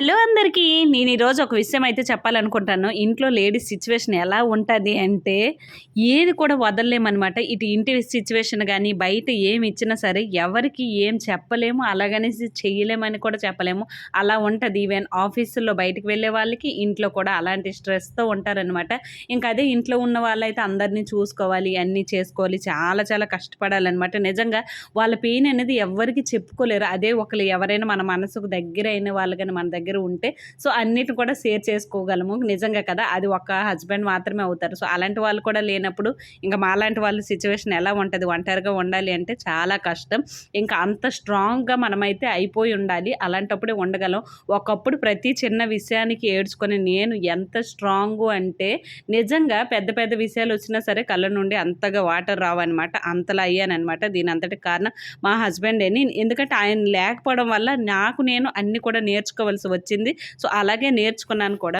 Hello అందరికీ. నేను ఈరోజు ఒక విషయం అయితే చెప్పాలనుకుంటాను. ఇంట్లో లేడీస్ సిచ్యువేషన్ ఎలా ఉంటుంది అంటే ఏది కూడా వదలలేమన్నమాట. ఇటు ఇంటి సిచ్యువేషన్ కానీ బయట ఏమి ఇచ్చినా సరే ఎవరికి ఏం చెప్పలేము అలాగనేసి చేయలేమని కూడా చెప్పలేము. అలా ఉంటుంది. ఈవెన్ ఆఫీసుల్లో బయటకు వెళ్ళే వాళ్ళకి ఇంట్లో కూడా అలాంటి స్ట్రెస్తో ఉంటారనమాట ఇంకా అదే ఇంట్లో ఉన్న వాళ్ళైతే అందరినీ చూసుకోవాలి అన్నీ చేసుకోవాలి. చాలా చాలా కష్టపడాలన్నమాట. నిజంగా వాళ్ళ పెయిన్ అనేది ఎవరికి చెప్పుకోలేరు. అదే ఒకరు ఎవరైనా మన మనసుకు దగ్గర అయిన వాళ్ళు కానీ మన దగ్గర దగ్గర ఉంటే సో అన్నిటిని కూడా షేర్ చేసుకోగలము. నిజంగా కదా అది ఒక హస్బెండ్ మాత్రమే అవుతారు. సో అలాంటి వాళ్ళు కూడా లేనప్పుడు ఇంకా మాలాంటి వాళ్ళ సిచ్యువేషన్ ఎలా ఉంటుంది? ఒంటరిగా ఉండాలి అంటే చాలా కష్టం. ఇంకా అంత స్ట్రాంగ్గా మనమైతే అయిపోయి ఉండాలి. అలాంటప్పుడే ఉండగలం. ఒకప్పుడు ప్రతి చిన్న విషయానికి ఏడ్చుకొని నేను ఎంత స్ట్రాంగ్ అంటే నిజంగా పెద్ద పెద్ద విషయాలు వచ్చినా సరే కళ్ళ నుండి అంతగా వాటర్ రావన్నమాట. అంతలా అయ్యానమాట దీని అంతటి కారణం మా హస్బెండ్. అని ఎందుకంటే ఆయన లేకపోవడం వల్ల నాకు నేను అన్ని కూడా నేర్చుకోవాల్సి వచ్చింది. సో అలాగే నేర్చుకున్నాను కూడా.